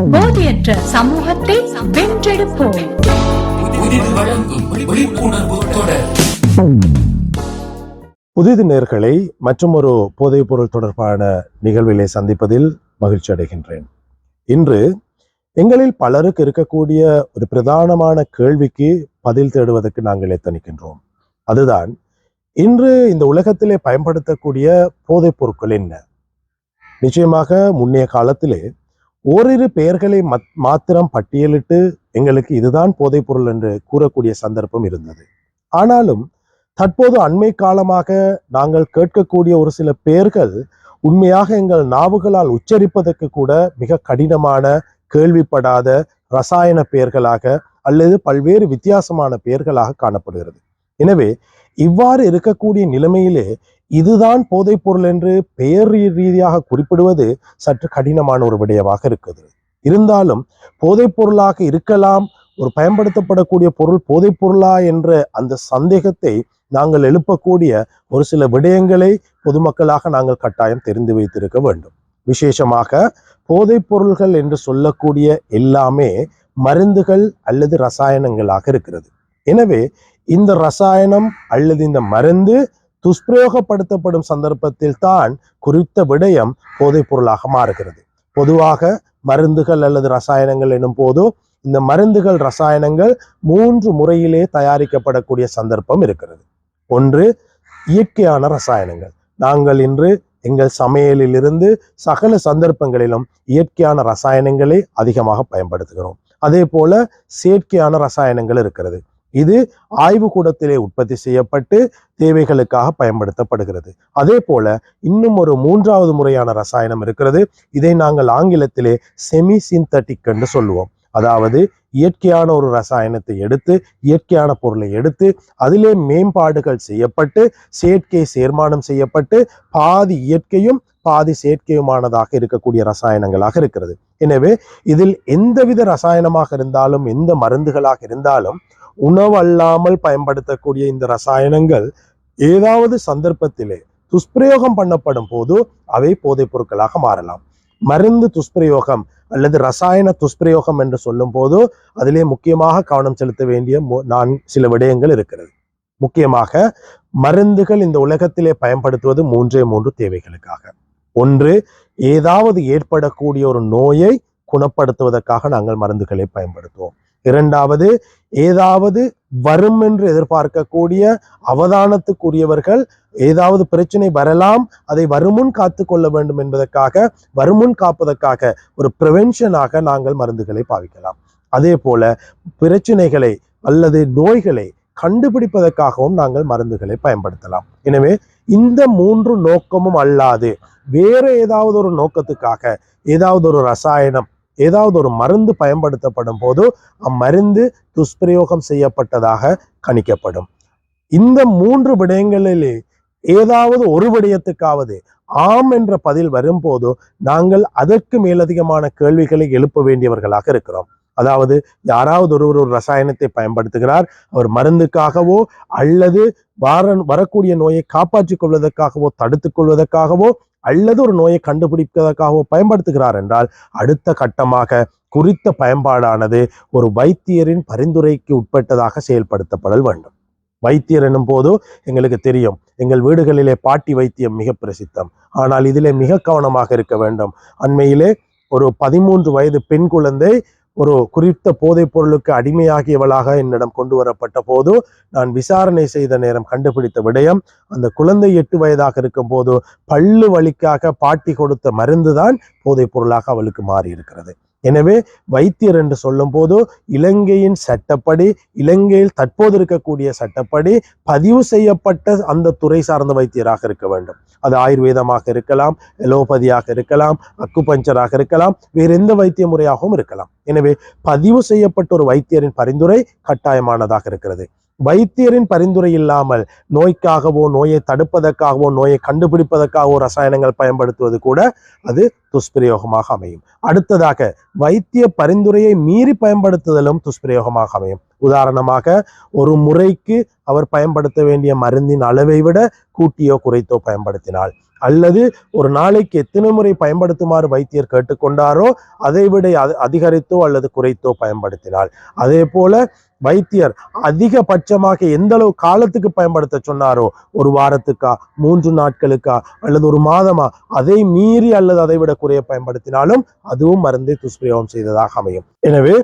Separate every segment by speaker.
Speaker 1: போதையற்ற சமூகத்தை வென்றெடுப்போம்.
Speaker 2: புதிது
Speaker 3: நேர்களை மற்றும் ஒரு போதைப் பொருள் தொடர்பான நிகழ்விலே சந்திப்பதில் மகிழ்ச்சி அடைகின்றேன். இன்று எங்களில் பலருக்கு இருக்கக்கூடிய ஒரு பிரதானமான கேள்விக்கு பதில் தேடுவதற்கு நாங்கள் எத்தனிக்கின்றோம். அதுதான் இன்று இந்த உலகத்திலே பயன்படுத்தக்கூடிய போதைப் பொருட்கள் என்ன? நிச்சயமாக முன்னைய காலத்திலே ஓரிரு பெயர்களை மத்- மாத்திரம் பட்டியலிட்டு எங்களுக்கு இதுதான் போதைப்பொருள் என்று கூறக்கூடிய சந்தர்ப்பம் இருந்தது. ஆனாலும் தற்போது அண்மை காலமாக நாங்கள் கேட்கக்கூடிய ஒரு சில பெயர்கள் உண்மையாக எங்கள் நாவுகளால் உச்சரிப்பதற்கு கூட மிக கடினமான கேள்விப்படாத ரசாயன பெயர்களாக அல்லது பல்வேறு வித்தியாசமான பெயர்களாக காணப்படுகிறது. எனவே இவ்வாறு இருக்கக்கூடிய நிலைமையிலே இதுதான் போதைப் பொருள் என்று பெயர் ரீதியாக குறிப்பிடுவது சற்று கடினமான ஒரு விடயமாக இருக்குது. இருந்தாலும் போதைப் பொருளாக இருக்கலாம் ஒரு பயன்படுத்தப்படக்கூடிய பொருள் போதைப் பொருளா என்ற அந்த சந்தேகத்தை நாங்கள் எழுப்பக்கூடிய ஒரு சில விடயங்களை பொதுமக்களாக நாங்கள் கட்டாயம் தெரிந்து வைத்திருக்க வேண்டும். விசேஷமாக போதைப் பொருள்கள் என்று சொல்லக்கூடிய எல்லாமே மருந்துகள் அல்லது ரசாயனங்களாக இருக்கிறது. எனவே இந்த ரசாயனம் அல்லது இந்த மருந்து துஷ்பிரயோகப்படுத்தப்படும் சந்தர்ப்பத்தில் தான் குறித்த விடயம் போதைப் பொருளாக மாறுகிறது. பொதுவாக மருந்துகள் அல்லது ரசாயனங்கள் எனும் போது இந்த மருந்துகள் ரசாயனங்கள் மூன்று முறையிலே தயாரிக்கப்படக்கூடிய சந்தர்ப்பம் இருக்கிறது. ஒன்று இயற்கையான ரசாயனங்கள். நாங்கள் இன்று எங்கள் சமையலிலிருந்து சகல சந்தர்ப்பங்களிலும் இயற்கையான ரசாயனங்களை அதிகமாக பயன்படுத்துகிறோம். அதே போல செயற்கையான ரசாயனங்கள் இருக்கிறது. இது ஆய்வு கூடத்திலே உற்பத்தி செய்யப்பட்டு தேவைகளுக்காக பயன்படுத்தப்படுகிறது. அதே போல இன்னும் ஒரு மூன்றாவது முறையான ரசாயனம் இருக்கிறது. இதை நாங்கள் ஆங்கிலத்திலே செமி சிந்தட்டிக் என்று சொல்லுவோம். அதாவது இயற்கையான ஒரு ரசாயனத்தை எடுத்து இயற்கையான பொருளை எடுத்து அதிலே மேம்பாடுகள் செய்யப்பட்டு செயற்கை சேர்மானம் செய்யப்பட்டு பாதி இயற்கையும் பாதி செயற்கையுமானதாக இருக்கக்கூடிய ரசாயனங்களாக இருக்கிறது. எனவே இதில் எந்தவித ரசாயனமாக இருந்தாலும் எந்த மருந்துகளாக இருந்தாலும் உணவல்லாமல் பயன்படுத்தக்கூடிய இந்த ரசாயனங்கள் ஏதாவது சந்தர்ப்பத்திலே துஷ்பிரயோகம் பண்ணப்படும் போது அவை போதைப் பொருட்களாக மாறலாம். மருந்து துஷ்பிரயோகம் அல்லது ரசாயன துஷ்பிரயோகம் என்று சொல்லும் போது அதிலே முக்கியமாக கவனம் செலுத்த வேண்டிய மு- நான் சில விடயங்கள் இருக்கிறது. முக்கியமாக மருந்துகள் இந்த உலகத்திலே பயன்படுத்துவது மூன்றே மூன்று தேவைகளுக்காக. ஒன்று ஏதாவது ஏற்படக்கூடிய ஒரு நோயை குணப்படுத்துவதற்காக நாங்கள் மருந்துகளை பயன்படுத்துவோம். இரண்டாவது ஏதாவது வரும் என்று எதிர்பார்க்கக்கூடிய அவதானத்துக்குரியவர்கள் ஏதாவது பிரச்சனை வரலாம் அதை வருமுன் காத்து கொள்ள வேண்டும் என்பதற்காக வருமுன் காப்பதற்காக ஒரு ப்ரிவென்ஷனாக நாங்கள் மருந்துகளை பாவிக்கலாம். அதே போல பிரச்சனைகளை அல்லது நோய்களை கண்டுபிடிப்பதற்காகவும் நாங்கள் மருந்துகளை பயன்படுத்தலாம். எனவே இந்த மூன்று நோக்கமும் அல்லாது வேற ஏதாவது ஒரு நோக்கத்துக்காக ஏதாவது ஒரு ரசாயனம் ஏதாவது ஒரு மருந்து பயன்படுத்தப்படும் போது அம்மருந்து துஷ்பிரயோகம் செய்யப்பட்டதாக கணிக்கப்படும். இந்த மூன்று விடயங்களிலே ஏதாவது ஒரு விடயத்துக்காவது ஆம் என்ற பதில் வரும்போது நாங்கள் அதற்கு மேலதிகமான கேள்விகளை எழுப்ப வேண்டியவர்களாக இருக்கிறோம். அதாவது யாராவது ஒருவர் ஒரு ரசாயனத்தை பயன்படுத்துகிறார் அவர் மருந்துக்காகவோ அல்லது வார வரக்கூடிய நோயை காப்பாற்றிக் கொள்வதற்காகவோ தடுத்துக் கொள்வதற்காகவோ அல்லது ஒரு நோயை கண்டுபிடிப்பதற்காகவோ பயன்படுத்துகிறார் என்றால் அடுத்த கட்டமாக குறித்த பயன்பாடானது ஒரு வைத்தியரின் பரிந்துரைக்கு உட்பட்டதாக செயல்படுத்தப்படல் வேண்டும். வைத்தியர் எனும் போது எங்களுக்கு தெரியும் எங்கள் வீடுகளிலே பாட்டி வைத்தியம் மிக பிரசித்தம். ஆனால் இதிலே மிக கவனமாக இருக்க வேண்டும். அண்மையிலே ஒரு பதிமூன்று வயது பெண் குழந்தை ஒரு குறித்த போதைப் பொருளுக்கு அடிமையாகியவளாக என்னிடம் கொண்டு வரப்பட்ட போது நான் விசாரணை செய்த நேரம் கண்டுபிடித்த விடயம் அந்த குழந்தை எட்டு வயதாக இருக்கும் போது பல்லு வலிக்காக பாட்டி கொடுத்த மருந்துதான் போதைப் பொருளாக அவளுக்கு மாறி இருக்கிறது எனவே வைத்தியர் என்று சொல்லும் போது இலங்கையின் சட்டப்படி இலங்கையில் தற்போது இருக்கக்கூடிய சட்டப்படி பதிவு செய்யப்பட்ட அந்த துறை சார்ந்த வைத்தியராக இருக்க வேண்டும். அது ஆயுர்வேதமாக இருக்கலாம் எலோபதியாக இருக்கலாம் அக்குபஞ்சராக இருக்கலாம் வேறு எந்த வைத்திய முறையாகவும் இருக்கலாம். எனவே பதிவு செய்யப்பட்ட ஒரு வைத்தியரின் பரிந்துரை கட்டாயமானதாக இருக்கிறது. வைத்தியரின் பரிந்துரை இல்லாமல் நோய்க்காகவோ நோயை தடுப்பதற்காகவோ நோயை கண்டுபிடிப்பதற்காகவோ ரசாயனங்கள் பயன்படுத்துவது கூட அது துஷ்பிரயோகமாக அமையும். அடுத்ததாக வைத்திய பரிந்துரையை மீறி பயன்படுத்துதலும் துஷ்பிரயோகமாக அமையும். உதாரணமாக ஒரு முறைக்கு அவர் பயன்படுத்த வேண்டிய மருந்தின் அளவை விட கூட்டியோ குறைத்தோ பயன்படுத்தினால் அல்லது ஒரு நாளைக்கு எத்தனை முறை பயன்படுத்துமாறு வைத்தியர் கேட்டுக்கொண்டாரோ அதை விட அதிகரித்தோ அல்லது குறைத்தோ பயன்படுத்தினால். அதே போல வைத்தியர் அதிகபட்சமாக எந்த அளவு காலத்துக்கு பயன்படுத்த சொன்னாரோ ஒரு வாரத்துக்கா மூன்று நாட்களுக்கா அல்லது ஒரு மாதமா அதை மீறி அல்லது அதை விட குறைய பயன்படுத்தினாலும் அதுவும் மருந்தை துஷ்பிரயோகம் செய்ததாக அமையும். எனவே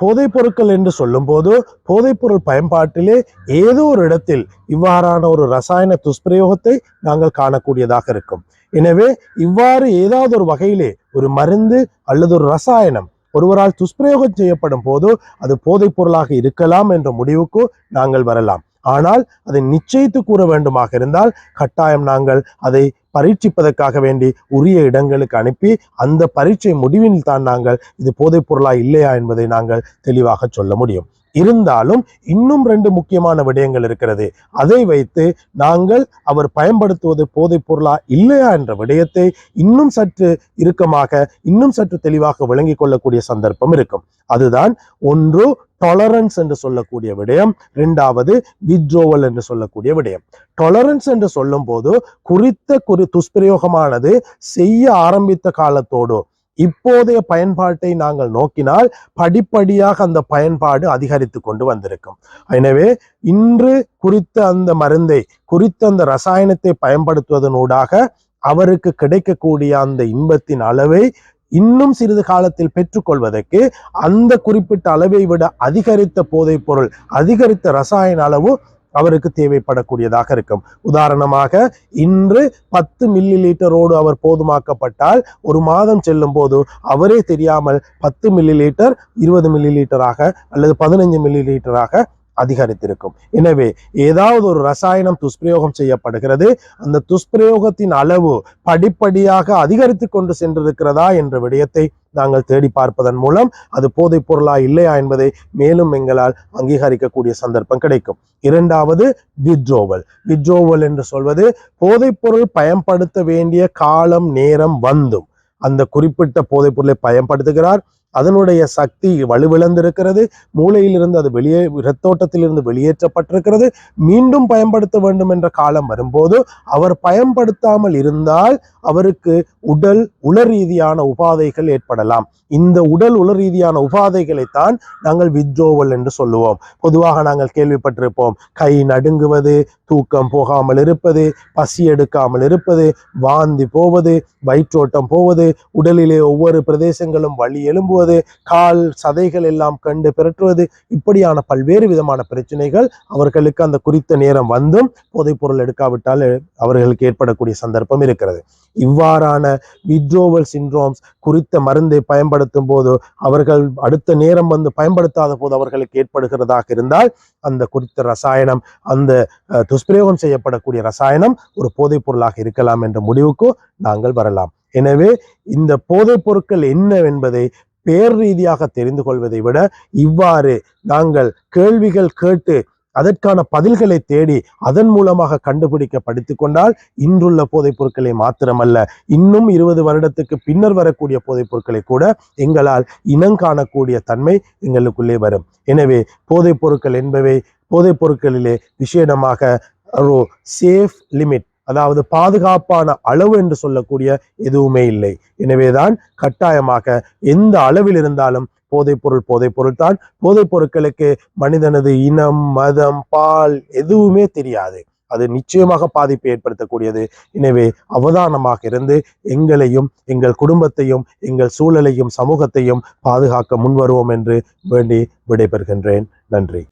Speaker 3: போதைப் பொருட்கள் என்று சொல்லும்போது போதைப் பொருள் பயன்பாட்டிலே ஏதோ ஒரு இடத்தில் இவ்வாறான ஒரு ரசாயன துஷ்பிரயோகத்தை நாங்கள் காணக்கூடியதாக இருக்கும். எனவே இவ்வாறு ஏதாவது ஒரு வகையிலே ஒரு மருந்து அல்லது ஒரு ரசாயனம் ஒருவரால் துஷ்பிரயோகம் செய்யப்படும் போது அது போதைப் பொருளாக இருக்கலாம் என்ற முடிவுக்கு நாங்கள் வரலாம். ஆனால் அதை நிச்சயித்து கூற வேண்டுமாக இருந்தால் கட்டாயம் நாங்கள் அதை பரீட்சிப்பதற்காக வேண்டி உரிய இடங்களுக்கு அனுப்பி அந்த பரீட்சை முடிவில் தான் நாங்கள் இது போதைப் பொருளா இல்லையா என்பதை நாங்கள் தெளிவாக சொல்ல முடியும். இருந்தாலும் இன்னும் ரெண்டு முக்கியமான விடயங்கள் இருக்கிறது. அதை வைத்து நாங்கள் அவர் பயன்படுத்துவது போதைப் பொருளா இல்லையா என்ற விடயத்தை இன்னும் சற்று இறுக்கமாக இன்னும் சற்று தெளிவாக விளங்கிக் கொள்ளக்கூடிய சந்தர்ப்பம் இருக்கும். அதுதான் ஒன்று டொலரன்ஸ் என்று சொல்லக்கூடிய விடயம். இரண்டாவது வித்ரோவல் என்று சொல்லக்கூடிய விடயம். டொலரன்ஸ் என்று சொல்லும் போது குறித்த குறி துஷ்பிரயோகமானது செய்ய ஆரம்பித்த காலத்தோடு இப்போதைய பயன்பாட்டை நாங்கள் நோக்கினால் படிப்படியாக அந்த பயன்பாடு அதிகரித்து கொண்டு வந்திருக்கும். எனவே இன்று குறித்த அந்த மருந்தை குறித்த அந்த ரசாயனத்தை பயன்படுத்துவதனூடாக அவருக்கு கிடைக்கக்கூடிய அந்த இன்பத்தின் அளவை இன்னும் சிறிது காலத்தில் பெற்றுக்கொள்வதற்கு அந்த குறிப்பிட்ட அளவை விட அதிகரித்த போதைப் பொருள் அதிகரித்த ரசாயன அளவு அவருக்கு தேவைப்படக்கூடியதாக இருக்கும். உதாரணமாக இன்று பத்து மில்லி லிட்டரோடு அவர் போதுமாக்கப்பட்டால் ஒரு மாதம் செல்லும் போது அவரே தெரியாமல் பத்து மில்லி லிட்டர் இருபது மில்லி லிட்டராக அல்லது பதினைஞ்சு மில்லி லிட்டராக அதிகரித்திருக்கும். எனவே ஏதாவது ஒரு ரசாயனம் துஷ்பிரயோகம் செய்யப்படுகிறது. அந்த துஷ்பிரயோகத்தின் அளவு படிப்படியாக அதிகரித்து கொண்டு சென்றிருக்கிறதா என்ற விடயத்தை நாங்கள் தேடி பார்ப்பதன் மூலம் அது போதைப் பொருளா இல்லையா என்பதை மேலும் எங்களால் அங்கீகரிக்கக்கூடிய சந்தர்ப்பம் கிடைக்கும். இரண்டாவது விட்ரோவல் விட்ரோவல் என்று சொல்வது போதைப் பொருள் பயன்படுத்த வேண்டிய காலம் நேரம் வந்தும். அந்த குறிப்பிட்ட போதைப் பொருளை பயன்படுத்துகிறார். அதனுடைய சக்தி வலுவிழந்திருக்கிறது. மூளையிலிருந்து அது வெளியே இரத்தோட்டத்திலிருந்து வெளியேற்றப்பட்டிருக்கிறது. மீண்டும் பயன்படுத்த வேண்டும் என்ற காலம் வரும்போது அவர் பயன்படுத்தாமல் இருந்தால் அவருக்கு உடல் உள ரீதியான உபாதைகள் ஏற்படலாம். இந்த உடல் உள ரீதியான உபாதைகளைத்தான் நாங்கள் வித்ரோவல் என்று சொல்லுவோம். பொதுவாக நாங்கள் கேள்விப்பட்டிருப்போம் கை நடுங்குவது தூக்கம் போகாமல் இருப்பது பசி எடுக்காமல் இருப்பது வாந்தி போவது வயிற்றோட்டம் போவது உடலிலே ஒவ்வொரு பிரதேசங்களும் வழி எழும்புவது கால் சதைகள் எல்லாம் கண்டு பிறற்றுவது இப்படியான பல்வேறு விதமான பிரச்சனைகள் அவர்களுக்கு அந்த குறித்த நேரம் வந்தும் போதைப்பொருள் எடுக்காவிட்டால் அவர்களுக்கு ஏற்படக்கூடிய சந்தர்ப்பம் இருக்கிறது. இவ்வாறான விட்ரோவல் சிண்ட்ரோம்ஸ் குறித்த மருந்தை பயன்படுத்தும் போது அவர்கள் அடுத்த நேரம் வந்து பயன்படுத்தாத போது அவர்களுக்கு ஏற்படுகிறதாக இருந்தால் அந்த குறித்த ரசாயனம் அந்த துஷ்பிரயோகம் செய்யப்படக்கூடிய ரசாயனம் ஒரு போதைப் பொருளாக இருக்கலாம் என்ற முடிவுக்கு நாங்கள் வரலாம். எனவே இந்த போதைப் பொருட்கள் என்னவென்பதை பேர் ரீதியாக தெரிந்து கொள்வதை விட இவ்வாறு நாங்கள் கேள்விகள் கேட்டு அதற்கான பதில்களை தேடி அதன் மூலமாக கண்டுபிடிக்க படித்து கொண்டால் இன்றுள்ள போதைப் பொருட்களை மாத்திரமல்ல இன்னும் இருபது வருடத்துக்கு பின்னர் வரக்கூடிய போதைப் பொருட்களை கூட எங்களால் இனங்காணக்கூடிய தன்மை எங்களுக்குள்ளே வரும். எனவே போதைப் பொருட்கள் என்பவை போதைப் பொருட்களிலே விசேடமாக ஒரு சேஃப் லிமிட் அதாவது பாதுகாப்பான அளவு என்று சொல்லக்கூடிய எதுவுமே இல்லை. எனவேதான் கட்டாயமாக எந்த அளவில் இருந்தாலும் போதைப்பொருள் போதைப்பொருள் தான். போதைப் பொருட்களுக்கு மனிதனது இனம் மதம் பால் எதுவுமே தெரியாது. அது நிச்சயமாக பாதிப்பை ஏற்படுத்தக்கூடியது. எனவே அவதானமாக இருந்து எங்களையும் எங்கள் குடும்பத்தையும் எங்கள் சூழலையும் சமூகத்தையும் பாதுகாக்க முன்வருவோம் என்று வேண்டி விடைபெறுகின்றேன். நன்றி.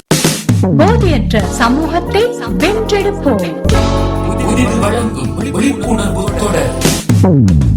Speaker 1: போதையற்ற சமூகத்தை வென்றெடுப்போம்.
Speaker 2: புதிது வழங்கும் விழிப்புணர்வு தொடர்.